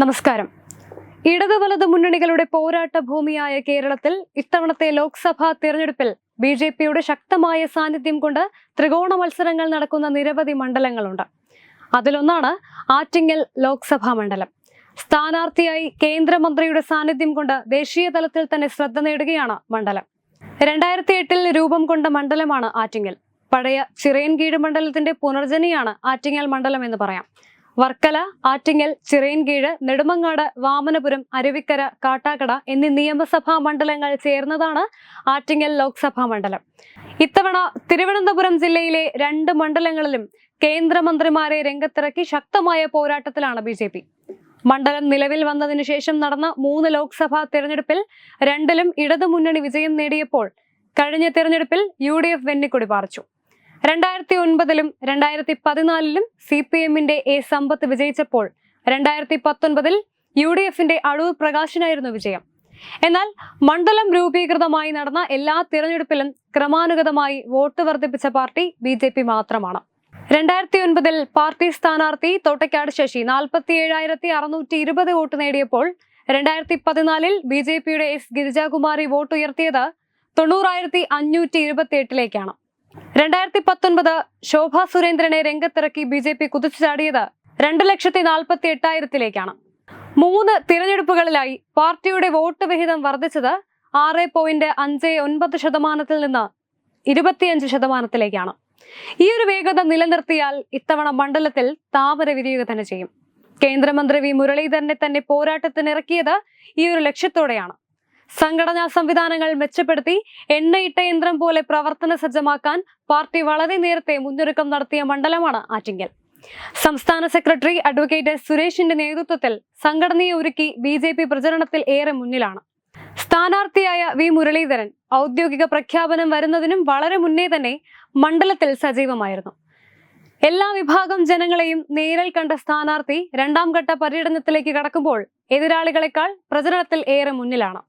നമസ്കാരം. ഇടതു വലതു മുന്നണികളുടെ പോരാട്ട ഭൂമിയായ കേരളത്തിൽ ഇത്തവണത്തെ ലോക്സഭാ തിരഞ്ഞെടുപ്പിൽ ബി ജെ പിയുടെ ശക്തമായ സാന്നിധ്യം കൊണ്ട് ത്രികോണ മത്സരങ്ങൾ നടക്കുന്ന നിരവധി മണ്ഡലങ്ങളുണ്ട്. അതിലൊന്നാണ് ആറ്റിങ്ങൽ ലോക്സഭാ മണ്ഡലം. സ്ഥാനാർത്ഥിയായി കേന്ദ്രമന്ത്രിയുടെ സാന്നിധ്യം കൊണ്ട് ദേശീയ തലത്തിൽ തന്നെ ശ്രദ്ധ നേടുകയാണ് മണ്ഡലം. രണ്ടായിരത്തി എട്ടിൽ രൂപം കൊണ്ട മണ്ഡലമാണ് ആറ്റിങ്ങൽ. പഴയ ചിറയൻകീഴ് മണ്ഡലത്തിന്റെ പുനർജനിയാണ് ആറ്റിങ്ങൽ മണ്ഡലം എന്ന് പറയാം. വർക്കല ആറ്റിങ്ങൽ ചിറയൻകീഴ് നെടുമങ്ങാട് വാമനപുരം അരുവിക്കര കാട്ടാക്കട എന്നീ നിയമസഭാ മണ്ഡലങ്ങൾ ചേർന്നതാണ് ആറ്റിങ്ങൽ ലോക്സഭാ മണ്ഡലം. ഇത്തവണ തിരുവനന്തപുരം ജില്ലയിലെ രണ്ട് മണ്ഡലങ്ങളിലും കേന്ദ്രമന്ത്രിമാരെ രംഗത്തിറക്കി ശക്തമായ പോരാട്ടത്തിലാണ് ബി മണ്ഡലം നിലവിൽ വന്നതിനു ശേഷം നടന്ന മൂന്ന് ലോക്സഭാ തെരഞ്ഞെടുപ്പിൽ രണ്ടിലും ഇടതുമുന്നണി വിജയം നേടിയപ്പോൾ കഴിഞ്ഞ തെരഞ്ഞെടുപ്പിൽ യു ഡി എഫ് വെന്നിക്കൊടി പാറിച്ചു. രണ്ടായിരത്തി ഒൻപതിലും രണ്ടായിരത്തി പതിനാലിലും സി പി എമ്മിന്റെ എ സമ്പത്ത് വിജയിച്ചപ്പോൾ രണ്ടായിരത്തി പത്തൊൻപതിൽ യു ഡി എഫിന്റെ അടൂർ പ്രകാശനായിരുന്നു വിജയം. എന്നാൽ മണ്ഡലം രൂപീകൃതമായി നടന്ന എല്ലാ തിരഞ്ഞെടുപ്പിലും ക്രമാനുഗതമായി വോട്ട് വർദ്ധിപ്പിച്ച പാർട്ടി ബി ജെ പി മാത്രമാണ്. രണ്ടായിരത്തി ഒൻപതിൽ പാർട്ടി സ്ഥാനാർത്ഥി തോട്ടയ്ക്കാട് ശശി നാൽപ്പത്തി ഏഴായിരത്തി അറുന്നൂറ്റി ഇരുപത് വോട്ട് നേടിയപ്പോൾ രണ്ടായിരത്തി പതിനാലിൽ ബി ജെ പിയുടെ എസ് ഗിരിജാകുമാരി വോട്ട് ഉയർത്തിയത് തൊണ്ണൂറായിരത്തി അഞ്ഞൂറ്റി ഇരുപത്തി എട്ടിലേക്കാണ് രണ്ടായിരത്തി പത്തൊൻപത് ശോഭ സുരേന്ദ്രനെ രംഗത്തിറക്കി ബി ജെ പി കുതിച്ചു ചാടിയത് രണ്ട് ലക്ഷത്തി നാൽപ്പത്തി എട്ടായിരത്തിലേക്കാണ്. മൂന്ന് തിരഞ്ഞെടുപ്പുകളിലായി പാർട്ടിയുടെ വോട്ട് വിഹിതം വർദ്ധിച്ചത് ആറ് പോയിന്റ് അഞ്ച് ഒൻപത് ശതമാനത്തിൽ നിന്ന് ഇരുപത്തിയഞ്ച് ശതമാനത്തിലേക്കാണ്. ഈ ഒരു വേഗത നിലനിർത്തിയാൽ ഇത്തവണ മണ്ഡലത്തിൽ താമര വിരിയുക തന്നെ ചെയ്യും. കേന്ദ്രമന്ത്രി വി മുരളീധരനെ തന്നെ പോരാട്ടത്തിനിറക്കിയത് ഈ ഒരു ലക്ഷ്യത്തോടെയാണ്. സംഘടനാ സംവിധാനങ്ങൾ മെച്ചപ്പെടുത്തി എണ്ണയിട്ട യന്ത്രം പോലെ പ്രവർത്തന സജ്ജമാക്കാൻ പാർട്ടി വളരെ നേരത്തെ മുന്നൊരുക്കം നടത്തിയ മണ്ഡലമാണ് ആറ്റിങ്ങൽ. സംസ്ഥാന സെക്രട്ടറി അഡ്വക്കേറ്റ് സുരേഷിന്റെ നേതൃത്വത്തിൽ സംഘടനയെ ഒരുക്കി ബി ജെ പി പ്രചരണത്തിൽ ഏറെ മുന്നിലാണ്. സ്ഥാനാർത്ഥിയായ വി മുരളീധരൻ ഔദ്യോഗിക പ്രഖ്യാപനം വരുന്നതിനും വളരെ മുന്നേ തന്നെ മണ്ഡലത്തിൽ സജീവമായിരുന്നു. എല്ലാ വിഭാഗം ജനങ്ങളെയും നേരിൽ കണ്ട സ്ഥാനാർത്ഥി രണ്ടാം ഘട്ട പര്യടനത്തിലേക്ക് കടക്കുമ്പോൾ എതിരാളികളെക്കാൾ പ്രചരണത്തിൽ ഏറെ മുന്നിലാണ്.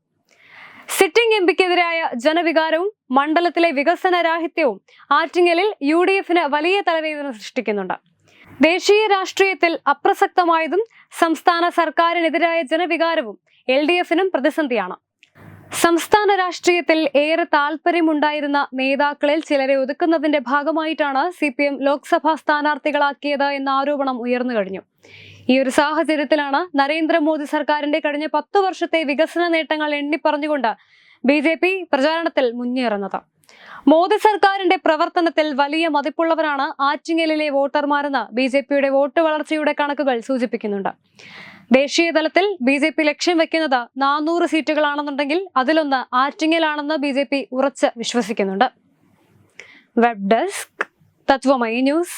സിറ്റിംഗ് എം പിക്കെതിരായ ജനവികാരവും മണ്ഡലത്തിലെ വികസന രാഹിത്യവും ആറ്റിങ്ങലിൽ യു ഡി എഫിന് വലിയ തലവേദന സൃഷ്ടിക്കുന്നുണ്ട്. ദേശീയ രാഷ്ട്രീയത്തിൽ അപ്രസക്തമായതും സംസ്ഥാന സർക്കാരിനെതിരായ ജനവികാരവും എൽ ഡി എഫിനും പ്രതിസന്ധിയാണ്. സംസ്ഥാന രാഷ്ട്രീയത്തിൽ ഏറെ താല്പര്യമുണ്ടായിരുന്ന നേതാക്കളിൽ ചിലരെ ഒതുക്കുന്നതിന്റെ ഭാഗമായിട്ടാണ് സി പി എം ലോക്സഭാ സ്ഥാനാർത്ഥികളാക്കിയത് എന്ന ആരോപണം ഉയർന്നു കഴിഞ്ഞു. ഈ ഒരു സാഹചര്യത്തിലാണ് നരേന്ദ്രമോദി സർക്കാരിന്റെ കഴിഞ്ഞ പത്തു വർഷത്തെ വികസന നേട്ടങ്ങൾ എണ്ണിപ്പറഞ്ഞുകൊണ്ട് ബി ജെ പി പ്രചാരണത്തിൽ മുന്നേറുന്നത്. മോദി സർക്കാരിന്റെ പ്രവർത്തനത്തിൽ വലിയ മതിപ്പുള്ളവരാണ് ആറ്റിങ്ങലിലെ വോട്ടർമാരെന്ന് ബി ജെ പിയുടെ വോട്ട് വളർച്ചയുടെ കണക്കുകൾ സൂചിപ്പിക്കുന്നുണ്ട്. ദേശീയ തലത്തിൽ ബി ജെ പി ലക്ഷ്യം വെക്കുന്നത് നാനൂറ് സീറ്റുകളാണെന്നുണ്ടെങ്കിൽ അതിലൊന്ന് ആറ്റിങ്ങലാണെന്ന് ബി ജെ പി ഉറച്ച് വിശ്വസിക്കുന്നുണ്ട്. Web desk Tatwamayi news.